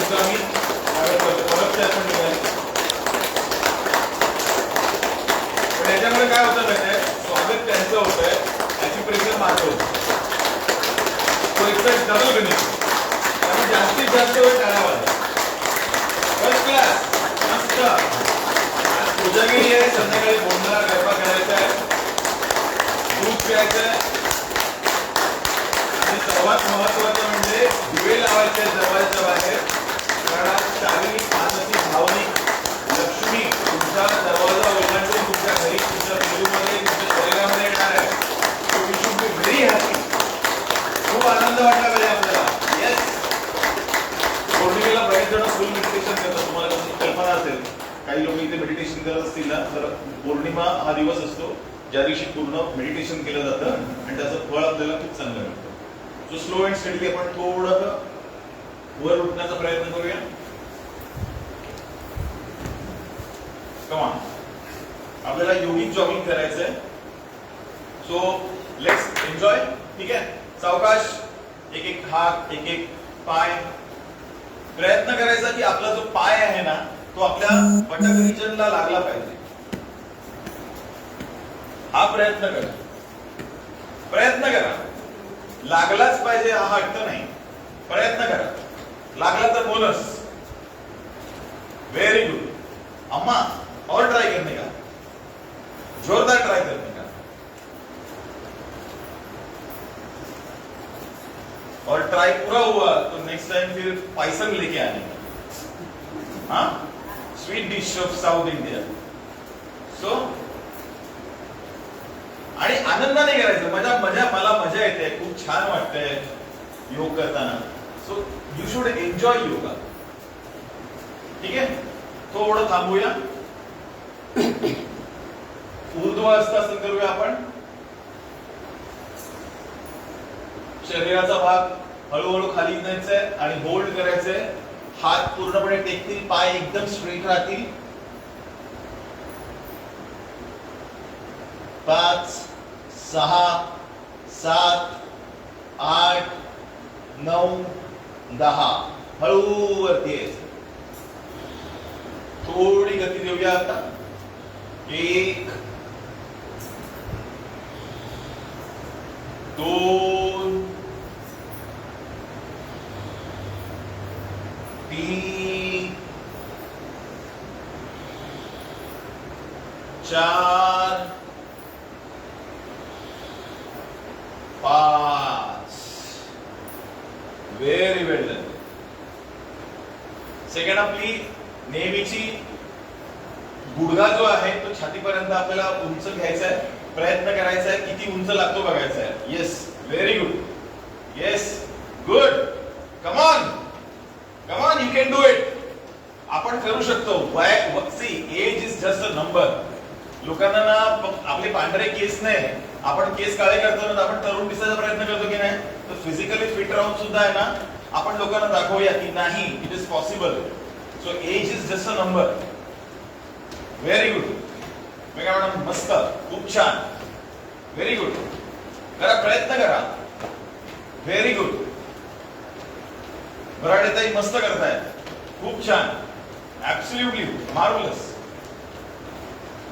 सुद्धा मी परत आपण पण याच्यामुळे काय होतं माहितीये स्वागत त्यांचं होतंय त्याची प्रेशर माझं होतं तो एक्सपेक्ट डबल गणित त्यामुळे जास्तीत जास्त वेळ टाळा फर्स्ट क्लास मस्त आज पूजागिरी आहे संध्याकाळी गरबा करायचा आहे दूध प्यायचं आहे आणि सर्वात महत्वाचं म्हणजे दिवे लावायचे आहेत दरवाजाच्या बाहेर कारण आज शारीरिक मानसिक भावनिक लक्ष्मी तुमचा दरवाजा ओलांडून तुमच्या घरी तुमच्या मेंदूमध्ये तुमच्या शरीरामध्ये येणार आहे So we should be very happy. खूप आनंद वाटला पाहिजे आपल्याला येस पौर्णिमेला बरेच जण फुल मेडिटेशन करतात तुम्हाला त्याची कल्पना असेल काही लोक इथे मेडिटेशन करत असतील ना तर पौर्णिमा हा दिवस असतो ज्या दिवशी पूर्ण मेडिटेशन केलं जातं आणि त्याचं फळ आपल्याला खूप चांगलं मिळतं. सो स्लो अँड स्टडीली आपण थोडं वर उठण्याचा प्रयत्न करूया. कमान आपल्याला योगिक जॉगिंग करायचंय. सो लेट्स एन्जॉय ठीक आहे? सावकाश एक एक हात एक एक पाय. प्रयत्न करायचा की आपला जो पाय आहे ना तो आपल्या पटक रिजनला लागला पाहिजे. हा प्रयत्न करा. प्रयत्न करा. लागलाच पाहिजे हा हट्ट नाही. प्रयत्न करा. लागला तर बोनस वेरी गुड अम्मा और ट्राय करने का? जोरदार ट्राय करणे का? और ट्राई पूरा हुआ तो नेक्स्ट टाइम फिर पाइसन लेके आने. का हाँ? Sweet dish of South India so आणि आनंदाने करायचं. मजा मजा मला मजा येते. खूप छान वाटतंय योग करताना. So you should enjoy yoga ठीक आहे? थोडं थांबूया. ऊर्ध्वहस्तासन करूया आपण. शरीराचा भाग हळूहळू खाली न्यायचा आणि होल्ड करायचंय. हात पूर्णपणे टेकतील पाय एकदम स्ट्रेट राहतील. पाच सहा सात आठ नऊ दहा. थोडी गती देऊया एक दोन तीन चार आपली नेहमीची गुडगा जो आहे तो छातीपर्यंत आपल्याला उंच घ्यायचा आहे प्रयत्न करायचा आहे किती उंच लागतो बघायचा आहे yes very good yes good come on come on you can do it आपण करू शकतो. वय see age is just a number लोकांना ना आपले पांढरे केस नाही. आपण केस काळे करतो ना आपण तरुण दिसायचा प्रयत्न करतो की नाही? तर फिजिकली फिट राहून सुद्धा आहे ना आपण लोकांना दाखवूया की नाही it is possible so age is just a number very good मी काय म्हणा मस्त. खूप छान. व्हेरी गुड करा प्रयत्न करा. व्हेरी गुड बराडेताई मस्त करताय. खूप छान. Absolutely marvellous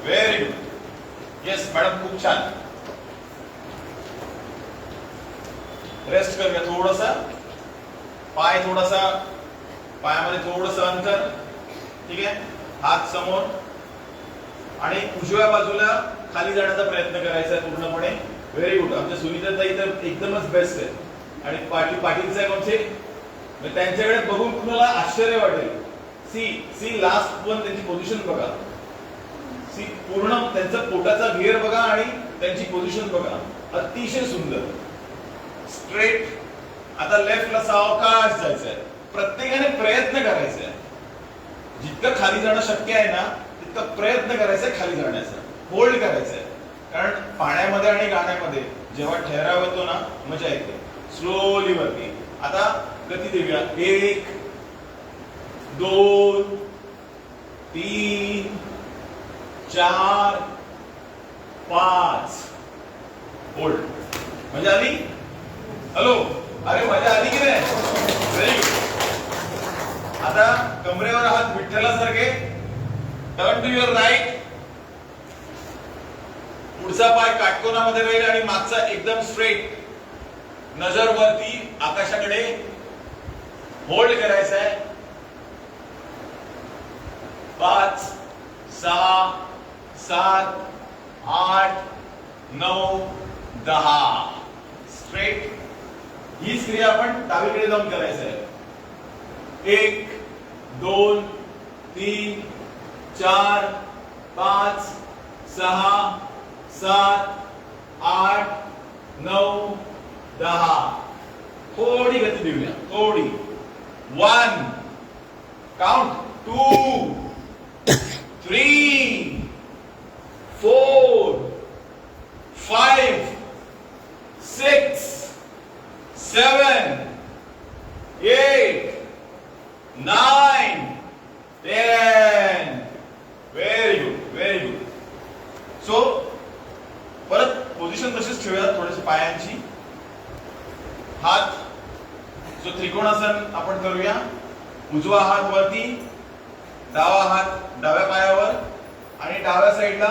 very good yes madam खूप छान. रेस्ट करूया थोडासा. पाय थोडासा पायामध्ये थोडस अंतर ठीक आहे? हात समोर. आणि उजव्या बाजूला खाली जाण्याचा प्रयत्न करायचा आहे पूर्णपणे. व्हेरी गुड आमच्या सुनीता ताई तर एकदमच बेस्ट आहे. आणि पाटील पाटील साहेब आमचे म्हणजे त्यांच्याकडे बघून तुम्हाला आश्चर्य वाटेल. सी सी लास्ट पण त्यांची पोझिशन बघा. सी पूर्ण त्यांचा पोटाचा घेर बघा आणि त्यांची पोझिशन बघा. अतिशय सुंदर. स्ट्रेट आता लेफ्टला सावकाश जायचंय. प्रत्येकाने प्रयत्न करायचा आहे. जितकं खाली जाणं शक्य आहे ना तितकं प्रयत्न करायचा आहे खाली जाण्याचा. होल्ड करायचा आहे. कारण पाण्यामध्ये आणि गाण्यामध्ये जेव्हा ठेराव येतो ना मजा येते. स्लोली वरती आता गती देऊया. एक दोन तीन चार पाच. होल्ड मजा आली? हॅलो अरे मजा आली की नाही? व्हेरी गुड आता कमरेवर हात विठ्ठलासारखे टर्न टू युअर राईट पुढचा पाय काटकोनामध्ये राहील आणि मागचा एकदम स्ट्रेट नजर वरती आकाशाकडे होल्ड करायचा आहे. पाच सहा सात आठ नऊ दहा. स्ट्रेट हीच क्रिया आपण डावीकडे जाऊन करायचं आहे. एक दोन तीन चार पाच सहा सात आठ नऊ दहा. थोडी गती देऊया. थोडी. One. Count two three four five six seven, त्रिकोणासन आपण करूया. उजवा हात वरती डावा हात डाव्या पायावर आणि डाव्या साईडला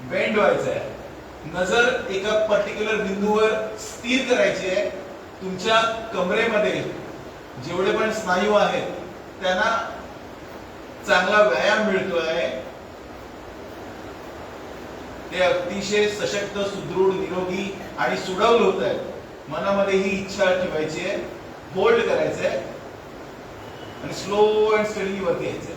बेंड व्हायचं आहे. नजर एका पर्टिक्युलर बिंदूवर स्थिर करायची आहे. तुमच्या कमरेमध्ये जेवढे पण स्नायू आहेत त्यांना चांगला व्यायाम मिळतोय. ते अतिशय सशक्त सुदृढ निरोगी आणि सुडवल होत आहेत. मनामध्ये ही इच्छा ठेवायची आहे. होल्ड करायचंय आणि स्लो अँड स्टडीली वरती यायचंय.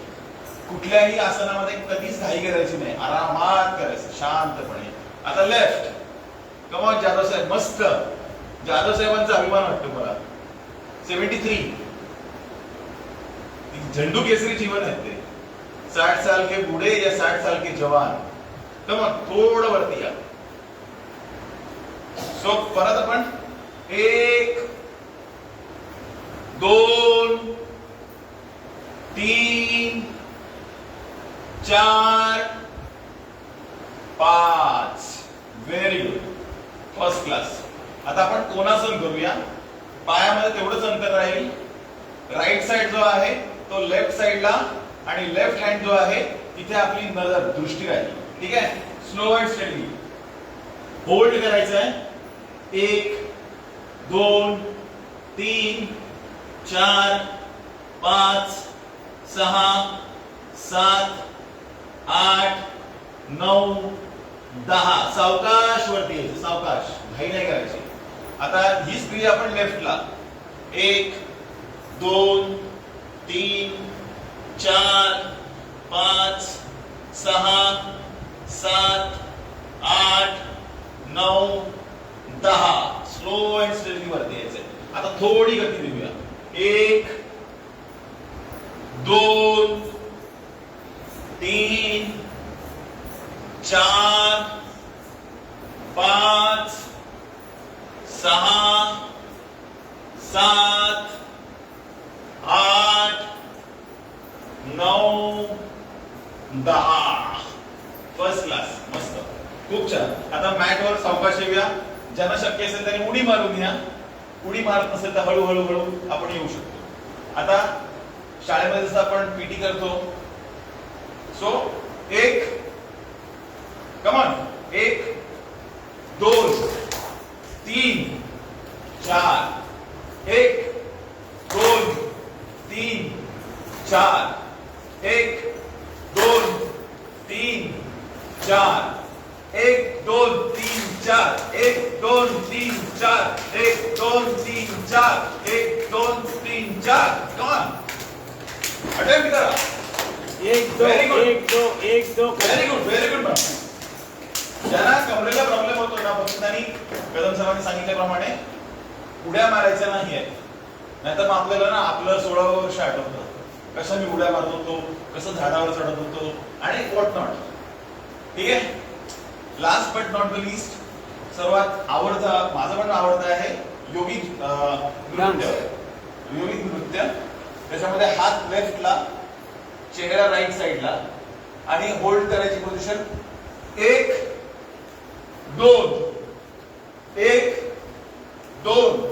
कुठल्याही आसनामध्ये कधीच घाई करायची नाही. आरामात करायचं शांतपणे. आता लेफ्ट कमॉन जाधव साहेब मस्त. जाधव साहेबांचा अभिमान वाटतो मला. सेव्हन्टी थ्री झंडू केसरी जीवन आहे ते. साठ साल के बुढे या साठ साल के जवान. कमॉन थोडं वरती या. सो परत आपण एक दोन तीन चार पाच. व्हेरी गुड फर्स्ट क्लास आता आपण कोणासन करूया? पायामध्ये तेवढंच अंतर राहील. राईट साइड जो आहे तो लेफ्ट साइडला आणि लेफ्ट हँड जो आहे तिथे आपली नजर दृष्टी राहील. ठीक आहे? स्लो अँड स्टेडी होल्ड करायचं आहे एक दोन तीन. चार पाच सहा सात आठ नऊ दहा. सावकाश वरती यायचं सावकाश. घाई नाही करायची. आता हीच क्रिया आपण लेफ्टला. एक दोन तीन चार पाच सहा सात आठ नऊ दहा. स्लो अँड स्टेडी वरती यायचंय. आता थोडी गती दिली एक दोन तीन चार पाच सहा सात आठ नऊ दहा. फर्स्ट क्लास मस्त. खूप छान. आता मॅटवर सावकाश येऊया ज्यांना शक्य असेल त्यांनी उडी मारून घ्या. उडी मारत नसेल तर हळूहळू हळू आपण येऊ शकतो. आता शाळेमध्ये जसं आपण पीटी करतो सो एक कमन एक दोन तीन चार एक दोन तीन चार एक दोन तीन चार एक दोन तीन चार एक दोन तीन चार एक दोन तीन चार एक दोन तीन चार. कमान अटेम्प्ट करा एक दो Very good. एक दो एक दो. व्हेरी गुड व्हेरी गुड ज्यांना कमरेला प्रॉब्लेम होतो ना फक्त त्यांनी कदम सरांनी सांगितल्याप्रमाणे उड्या मारायच्या नाही आहेत. नाहीतर मग आपल्याला ना आपलं सोळावं वर्ष आठवतं. कसं मी उड्या मारत होतो कसं झाडावर चढत होतो आणि वॉट नॉट ठीक आहे? Last but not the least सर्वात आवडता माझं पण आवडतं आहे योगी नृत्य. योगिक नृत्य. त्याच्यामध्ये हात लेफ्टला चेहरा राईट साईडला आणि होल्ड करायची पोझिशन एक दोन. एक दोन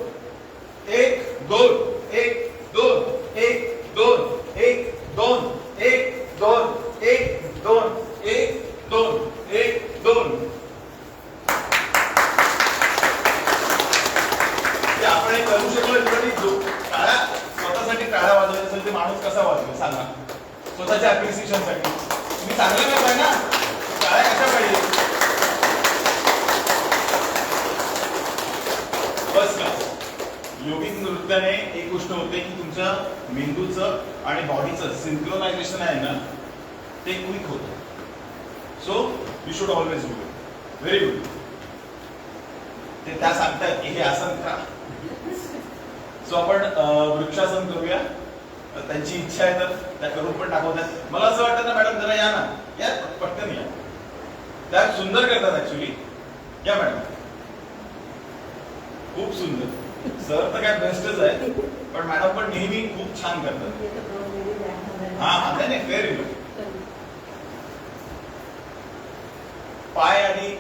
सांगा स्वतःच्या अप्रिसिएशनसाठी तुम्ही चांगलं करताय ना काय कशा पाहिजे बस का योगिक एक गोष्ट होते की तुमच्या मेंदूचं आणि बॉडीचं सिंक्रोनायझेशन आहे ना ते क्विक होतं. So you should always do it very good ते त्या सांगतात की हे आसन करा सो आपण वृक्षासन करूया. त्यांची इच्छा आहे तर त्या करून पण दाखवतात. मला असं वाटतं ना मॅडम जरा या ना. या पटकन या. त्या सुंदर करतात ऍक्च्युली या मॅडम. खूप सुंदर. सर तर काय बेस्टच आहे. पण मॅडम पण नेहमी खूप छान करतात. हा हा नाही नाही व्हेरी गुड पाय आणि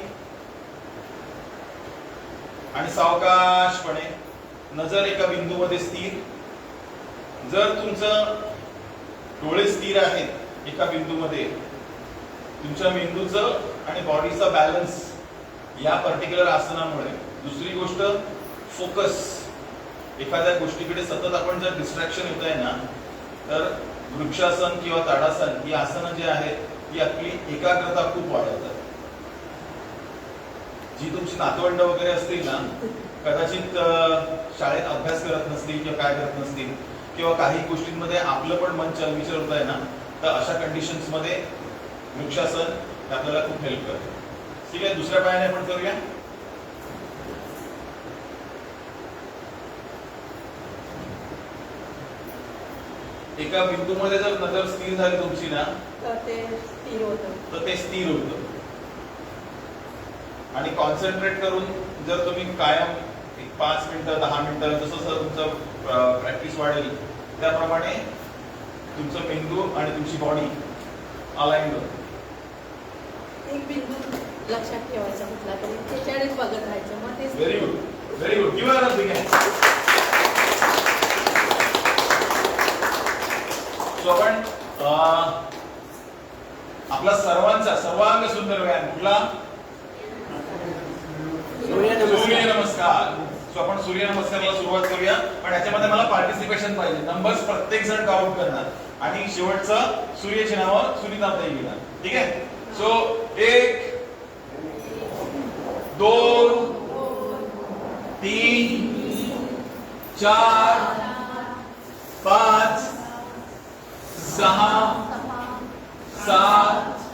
आणि सावकाशपणे नजर एका बिंदूमध्ये स्थिर. जर तुमचं डोळे स्थिर आहेत एका बिंदूमध्ये तुमच्या मेंदूचं आणि बॉडीचा बॅलन्स या पर्टिक्युलर आसनामुळे दुसरी गोष्ट फोकस एखाद्या गोष्टीकडे सतत आपण जर डिस्ट्रॅक्शन येत आहे ना तर वृक्षासन किंवा ताडासन ही आसनं जी आहेत ती आपली एकाग्रता खूप वाढवतात. जी तुमची नातवंड वगैरे असतील ना कदाचित शाळेत अभ्यास करत नसतील किंवा काय करत नसतील किंवा काही गोष्टींमध्ये आपलं पण मन चलविचल होत आहे ना तर अशा कंडिशन्समध्ये वृक्षासन आपल्याला खूप हेल्प करते. ठीक आहे दुसऱ्या पायाने आपण करूया. एका बिंदूमध्ये जर नजर स्थिर झाली तुमची ना? तर ते स्थिर होतं. तर ते स्थिर होतं. आणि कॉन्सन्ट्रेट करून जर तुम्ही कायम एक पाच मिनिटं दहा मिनिटं जसं जसं तुमचं प्रॅक्टिस वाढेल त्याप्रमाणे तुमचं मेंदू आणि तुमची बॉडी अलाइंड होतं. एक बिंदू लक्षात ठेवायचा कुठला तरी त्याच्याकडेच बघत राहायचं. मग ते व्हेरी गुड व्हेरी गुड किंवा सो आपण आपला सर्वांचा सर्वांग सुंदर व्यायाम कुठला? सूर्य नमस्कार. सो आपण सूर्य नमस्कारला सुरुवात करूया. पण याच्यामध्ये मला पार्टिसिपेशन पाहिजे. नंबर्स प्रत्येक जण काउंट करणार. आणि शेवटचं सूर्याची नावं सुनीता घेणार. ठीक आहे? सो एक दोन तीन चार पाच सहा सात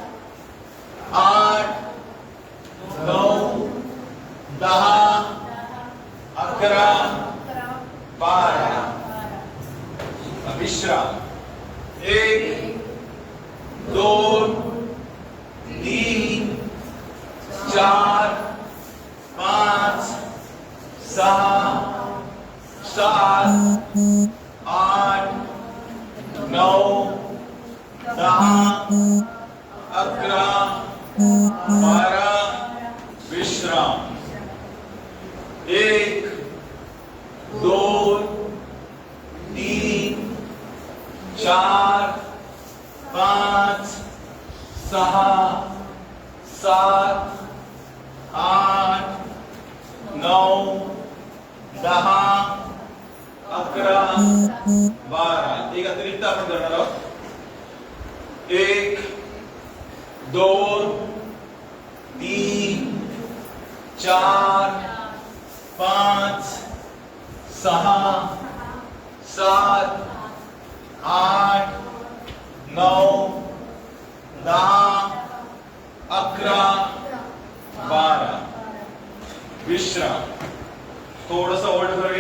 आठ नऊ दहा अकरा बारा विश्राम एक दोन तीन चार पाच सहा सात आठ नऊ दहा अकरा विश्राम एक दोन तीन, चार, पाच सहा सात, आठ नऊ दहा, अकरा बारा एक अतिरिक्त आपण करणार आहोत एक दोन तीन चार पाच सहा सात आठ नऊ दहा अकरा बारा विश्राम। थोडस ओल्ड करूया.